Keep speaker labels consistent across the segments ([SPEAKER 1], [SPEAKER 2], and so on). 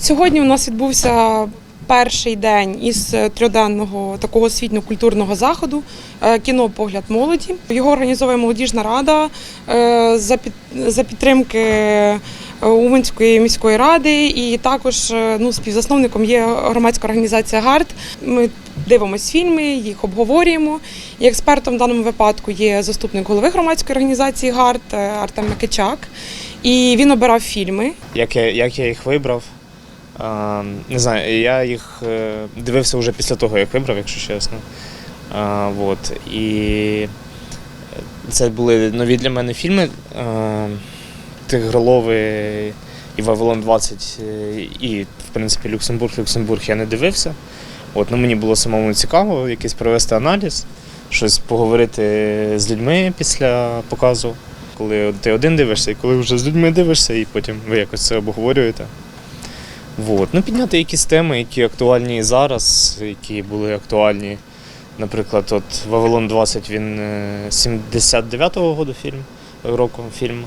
[SPEAKER 1] Сьогодні у нас відбувся перший день із трьоденного такого освітньо-культурного заходу е, кіно Погляд молоді. Його організовує молодіжна рада е, за під за підтримки е, Уманської міської ради, і також ну, співзасновником є громадська організація ГАРД. Ми дивимося фільми, їх обговорюємо. І експертом в даному випадку є заступник голови громадської організації ГАРД Артем Микичак. І він обирав фільми.
[SPEAKER 2] Як я, як я їх вибрав? Не знаю, я їх е, дивився вже після того, як вибрав, якщо чесно. А, вот. І це були нові для мене фільми. Тигролови і Вавилон 20 е, і, в принципі, Люксембург, Люксембург я не дивився. От, ну, мені було самому цікаво якийсь провести аналіз, щось поговорити з людьми після показу. Коли ти один дивишся, і коли вже з людьми дивишся, і потім ви якось це обговорюєте. Вот. Ну, підняти якісь теми, які актуальні зараз, які були актуальні. Наприклад, от Вавилон 20 він е, 79-го року фільм, року фільм,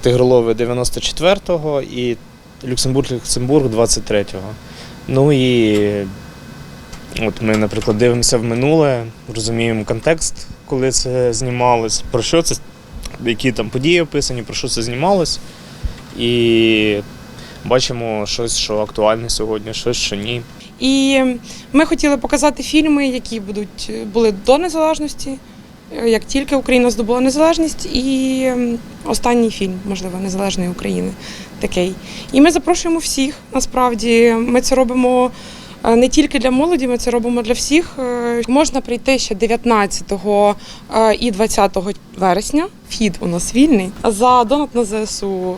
[SPEAKER 2] Тигролови 94-го і Люксембург Люксембург 23-го. Ну і от ми, наприклад, дивимося в минуле, розуміємо контекст, коли це знімалось, про що це, які там події описані, про що це знімалось. І бачимо щось, що актуальне сьогодні, щось, що ні.
[SPEAKER 1] І ми хотіли показати фільми, які будуть були до незалежності, е, як тільки Україна здобула незалежність, і останній фільм, можливо, Незалежної України такий. І ми запрошуємо всіх. Насправді, ми це робимо. е, Не тільки для молоді, ми це робимо для всіх. Е, Можна прийти ще 19 е, і 20 вересня. Вхід у нас вільний. За донат на ЗСУ